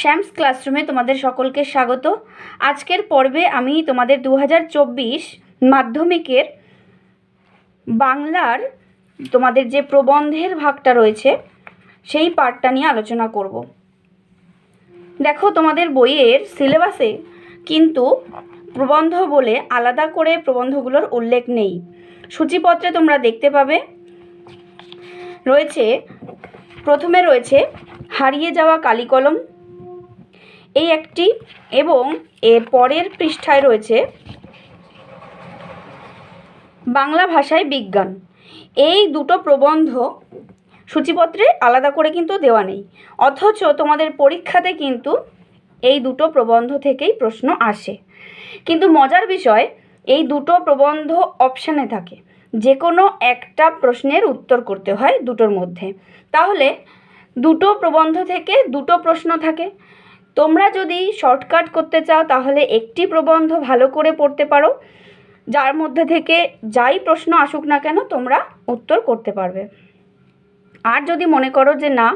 শ্যামস ক্লাসরুমে তোমাদের সকলকে স্বাগত। আজকের পর্বে আমি তোমাদের দু হাজার চব্বিশ মাধ্যমিকের বাংলার তোমাদের যে প্রবন্ধের ভাগটা রয়েছে, সেই পার্টটা নিয়ে আলোচনা করব। দেখো, তোমাদের বইয়ের সিলেবাসে কিন্তু প্রবন্ধ বলে আলাদা করে প্রবন্ধগুলোর উল্লেখ নেই। সূচিপত্রে তোমরা দেখতে পাবে, রয়েছে, প্রথমে রয়েছে, হারিয়ে যাওয়া কালিকলম এই একটি এবং এর পরের পৃষ্ঠায় রয়েছে বাংলা ভাষায় বিজ্ঞান। এই দুটো প্রবন্ধ সূচিপত্রে আলাদা করে কিন্তু দেওয়া নেই। অথচ তোমাদের পরীক্ষাতে কিন্তু এই দুটো প্রবন্ধ থেকেই প্রশ্ন আসে। কিন্তু মজার বিষয়, এই দুটো প্রবন্ধ অপশানে থাকে। যে কোনো একটা প্রশ্নের উত্তর করতে হয় দুটোর মধ্যে। তাহলে দুটো প্রবন্ধ থেকে দুটো প্রশ্ন থাকে। তোমরা যদি শর্টকাট করতে চাও, তাহলে একটি প্রবন্ধ ভালো করে পড়তে পারো। যার মধ্যে থেকে যাই প্রশ্ন আসুক না কেন, তোমরা উত্তর করতে পারবে। আর যদি মনে করো যে না,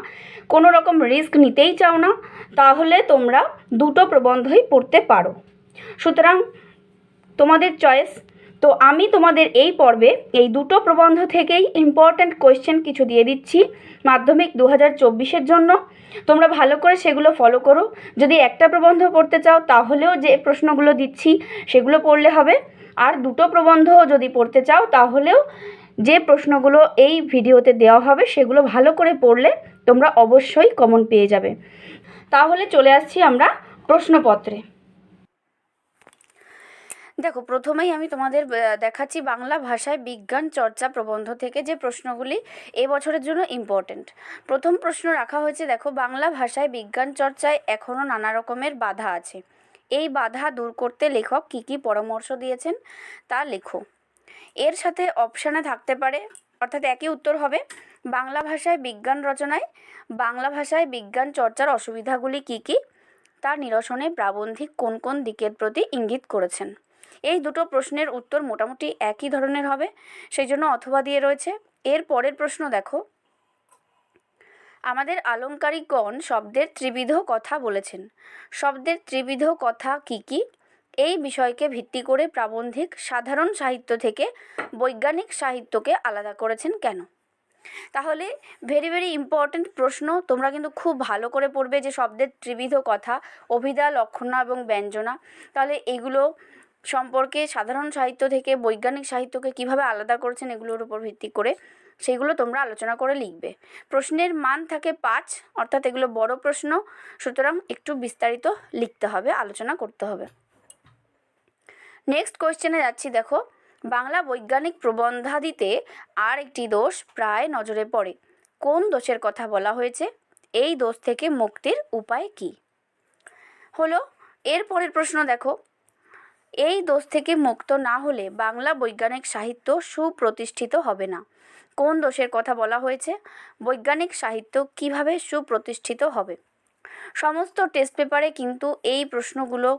কোনো রকম রিস্ক নিতেই চাও না, তাহলে তোমরা দুটো প্রবন্ধই পড়তে পারো। সুতরাং তোমাদের চয়েস তো আমি তোমাদের এই পর্বে এই দুটো প্রবন্ধ থেকেই ইম্পর্ট্যান্ট কোয়েশ্চেন কিছু দিয়ে দিচ্ছি মাধ্যমিক দু হাজার চব্বিশের জন্য। তোমরা ভালো করে সেগুলো ফলো করো। যদি একটা প্রবন্ধ পড়তে চাও তাহলেও যে প্রশ্নগুলো দিচ্ছি সেগুলো পড়লে হবে। আর দুটো প্রবন্ধ যদি পড়তে চাও তাহলেও যে প্রশ্নগুলো এই ভিডিওতে দেওয়া হবে সেগুলো ভালো করে পড়লে তোমরা অবশ্যই কমন পেয়ে যাবে। তাহলে চলে আসছি আমরা প্রশ্নপত্রে। দেখো, প্রথমেই আমি তোমাদের দেখাচ্ছি বাংলা ভাষায় বিজ্ঞান চর্চা প্রবন্ধ থেকে যে প্রশ্নগুলি এ বছরের জন্য ইম্পর্টেন্ট প্রথম প্রশ্ন রাখা হয়েছে, দেখো, বাংলা ভাষায় বিজ্ঞান চর্চায় এখনও নানা রকমের বাধা আছে। এই বাধা দূর করতে লেখক কী কী পরামর্শ দিয়েছেন তা লেখো। এর সাথে অপশানে থাকতে পারে, অর্থাৎ একই উত্তর হবে, বাংলা ভাষায় বিজ্ঞান রচনায় বাংলা ভাষায় বিজ্ঞান চর্চার অসুবিধাগুলি কী কী? তার নিরসনে প্রাবন্ধিক কোন কোন দিকের প্রতি ইঙ্গিত করেছেন? এই দুটো প্রশ্নের উত্তর মোটামুটি একই ধরনের হবে সেই জন্য অথবা দিয়ে রয়েছে। এর পরের প্রশ্ন দেখো। আমাদের আলংকারিকগণ শব্দের ত্রিবিধ কথা বলেছেন। শব্দের ত্রিবিধ কথা কি কি? এই বিষয়কে ভিত্তি করে প্রাবন্ধিক সাধারণ সাহিত্য থেকে বৈজ্ঞানিক সাহিত্যকে আলাদা করেছেন কেন? তাহলে ভেরি ভেরি ইম্পর্ট্যান্ট প্রশ্ন। তোমরা কিন্তু খুব ভালো করে পড়বে যে শব্দের ত্রিবিধ কথা অভিধা লক্ষণা এবং ব্যঞ্জনা। তাহলে এগুলো সম্পর্কে, সাধারণ সাহিত্য থেকে, বৈজ্ঞানিক সাহিত্যকে কীভাবে আলাদা করেছেন এগুলোর উপর ভিত্তি করে সেইগুলো তোমরা আলোচনা করে লিখবে। প্রশ্নের মান থাকে পাঁচ, অর্থাৎ এগুলো বড় প্রশ্ন, সুতরাং একটু বিস্তারিত লিখতে হবে, আলোচনা করতে হবে। নেক্সট কোয়েশ্চেনে যাচ্ছি, দেখো। বাংলা বৈজ্ঞানিক প্রবন্ধাদিতে আর একটি দোষ প্রায় নজরে পড়ে। কোন দোষের কথা বলা হয়েছে? এই দোষ থেকে মুক্তির উপায় কি? হলো, এর পরের প্রশ্ন দেখো। এই দোষ থেকে মুক্ত না হলে বাংলা বৈজ্ঞানিক সাহিত্য সুপ্রতিষ্ঠিত হবে না। কোন দোষের কথা বলা হয়েছে? বৈজ্ঞানিক সাহিত্য কীভাবে সুপ্রতিষ্ঠিত হবে? সমস্ত টেস্ট পেপারে কিন্তু এই প্রশ্নগুলো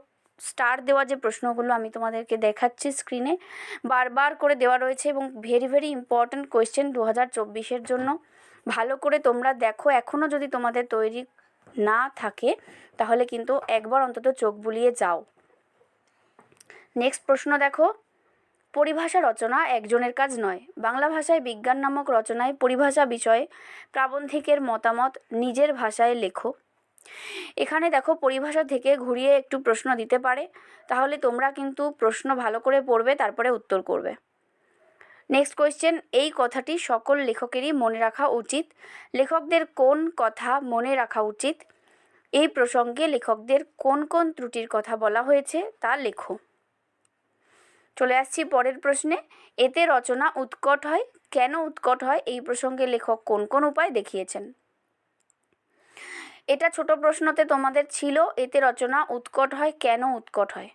স্টার দেওয়া যে প্রশ্নগুলো আমি তোমাদেরকে দেখাচ্ছি স্ক্রিনে বারবার করে দেওয়া রয়েছে এবং ভেরি ভেরি ইম্পর্ট্যান্ট কোয়েশ্চেন দু হাজার চব্বিশের জন্য। ভালো করে তোমরা দেখো এখনও যদি তোমাদের তৈরি না থাকে, তাহলে কিন্তু একবার অন্তত চোখ বুলিয়ে যাও। নেক্সট প্রশ্ন দেখো। পরিভাষা রচনা একজনের কাজ নয়। বাংলা ভাষায় বিজ্ঞান নামক রচনায় পরিভাষা বিষয়ে প্রাবন্ধিকের মতামত নিজের ভাষায় লেখো। এখানে দেখো, পরিভাষা থেকে ঘুরিয়ে একটু প্রশ্ন দিতে পারে। তাহলে তোমরা কিন্তু প্রশ্ন ভালো করে পড়বে, তারপরে উত্তর করবে। নেক্সট কোয়েশ্চেন এই কথাটি সকল লেখকেরই মনে রাখা উচিত। লেখকদের কোন কথা মনে রাখা উচিত? এই প্রসঙ্গে লেখকদের কোন কোন ত্রুটির কথা বলা হয়েছে তা লেখো। চলে আসছি পরের প্রশ্নে। এতে রচনা উৎকট হয়। কেন উৎকট হয়? এই প্রসঙ্গে লেখক কোন কোন উপায় দেখিয়েছেন? এটা ছোট প্রশ্নতে তোমাদের ছিল, এতে রচনা উৎকট হয়, কেন উৎকট হয়?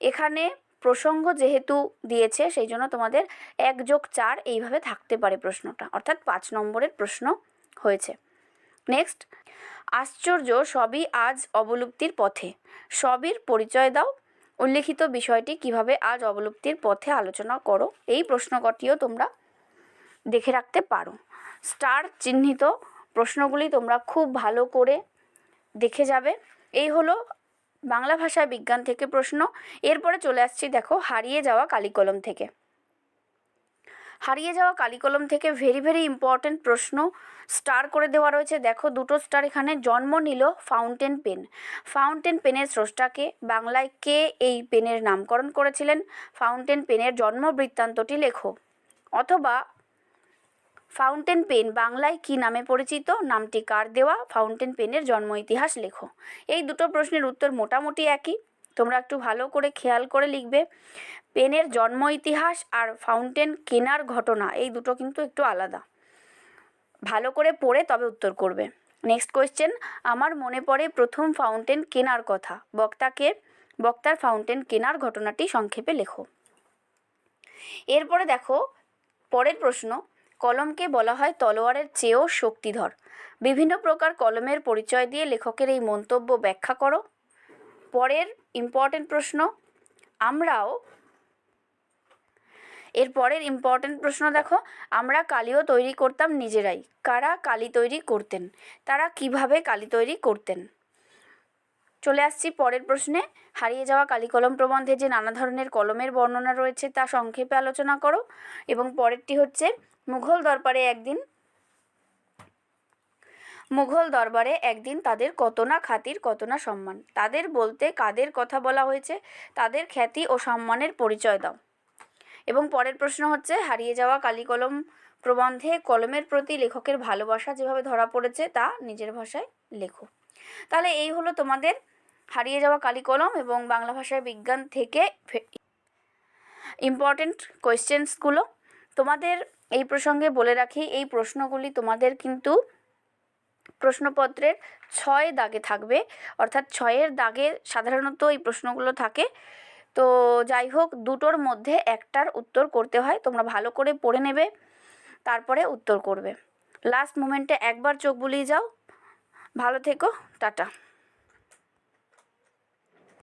এখানে প্রসঙ্গ যেহেতু দিয়েছে সেই জন্য তোমাদের এক যোগ চার এইভাবে থাকতে পারে প্রশ্নটা। অর্থাৎ পাঁচ নম্বরের প্রশ্ন হয়েছে। নেক্সট, আশ্চর্য সবই আজ অবলুপ্তির পথে। সবির পরিচয় দাও উল্লেখিত বিষয়টি কীভাবে আজ অবলুপ্তির পথে আলোচনা করো, এই প্রশ্নকটিও তোমরা দেখে রাখতে পারো। স্টার চিহ্নিত প্রশ্নগুলি তোমরা খুব ভালো করে দেখে যাবে। এই হলো বাংলা ভাষায় বিজ্ঞান থেকে প্রশ্ন। এরপরে চলে আসছি, দেখো, হারিয়ে যাওয়া কালিকলম থেকে। হারিয়ে যাওয়া কালিকলম থেকে ভেরি ভেরি ইম্পর্ট্যান্ট প্রশ্ন স্টার করে দেওয়া রয়েছে। দেখো, দুটো স্টার এখানে, জন্ম নিল ফাউন্টেন পেন ফাউন্টেন পেনের স্রষ্টাকে বাংলায় কে এই পেনের নামকরণ করেছিলেন? ফাউন্টেন পেনের জন্ম বৃত্তান্তটি লেখো। অথবা ফাউন্টেন পেন বাংলায় কি নামে পরিচিত? নামটি কার দেওয়া? ফাউন্টেন পেনের জন্ম ইতিহাস লেখো। এই দুটো প্রশ্নের উত্তর মোটামুটি একই। তোমরা একটু ভালো করে খেয়াল করে লিখবে। পেনের জন্ম ইতিহাস আর ফাউন্টেন কেনার ঘটনা, এই দুটো কিন্তু একটু আলাদা। ভালো করে পড়ে তবে উত্তর করবে। নেক্সট কোয়েশ্চেন আমার মনে পড়ে প্রথম ফাউন্টেন কেনার কথা। বক্তাকে, বক্তার ফাউন্টেন কেনার ঘটনাটি সংক্ষেপে লেখো। এরপরে দেখো, পরের প্রশ্ন, কলমকে বলা হয় তলোয়ারের চেয়েও শক্তিধর। বিভিন্ন প্রকার কলমের পরিচয় দিয়ে লেখকের এই মন্তব্য ব্যাখ্যা করো। পরের ইম্পর্টেন্ট প্রশ্ন। আমরাও এর পরের ইম্পর্টেন্ট প্রশ্ন দেখো। আমরা কালিও তৈরি করতাম নিজেরাই। কারা কালি তৈরি করতেন? তারা কীভাবে কালি তৈরি করতেন? চলে আসছি পরের প্রশ্নে। হারিয়ে যাওয়া কালিকলম প্রবন্ধে যে নানা ধরনের কলমের বর্ণনা রয়েছে তা সংক্ষেপে আলোচনা করো। এবং পরেরটি হচ্ছে, মুঘল দরবারে একদিন মুঘল দরবারে একদিন তাদের কত না খাতির, কত না সম্মান। তাদের বলতে কাদের কথা বলা হয়েছে? তাদের খ্যাতি ও সম্মানের পরিচয় দাও। এবং পরের প্রশ্ন হচ্ছে, হারিয়ে যাওয়া কালিকলম প্রবন্ধে কলমের প্রতি লেখকের ভালোবাসা যেভাবে ধরা পড়েছে, তা নিজের ভাষায় লেখো। তাহলে এই হলো তোমাদের হারিয়ে যাওয়া কালিকলম এবং বাংলা ভাষায় বিজ্ঞান থেকে ইম্পর্টেন্ট কোয়েশ্চেন্সগুলো তোমাদের এই প্রসঙ্গে বলে রাখি, এই প্রশ্নগুলি তোমাদের কিন্তু প্রশ্নপত্রের ছয় দাগে থাকবে। অর্থাৎ ছয়ের দাগে সাধারণত এই প্রশ্নগুলো থাকে। তো যাই হোক, দুটোর মধ্যে একটার উত্তর করতে হয়। তোমরা ভালো করে পড়ে নেবে, তারপরে উত্তর করবে। লাস্ট মোমেন্টে একবার চোখ বুলিয়ে যাও। ভালো থেকো, টাটা।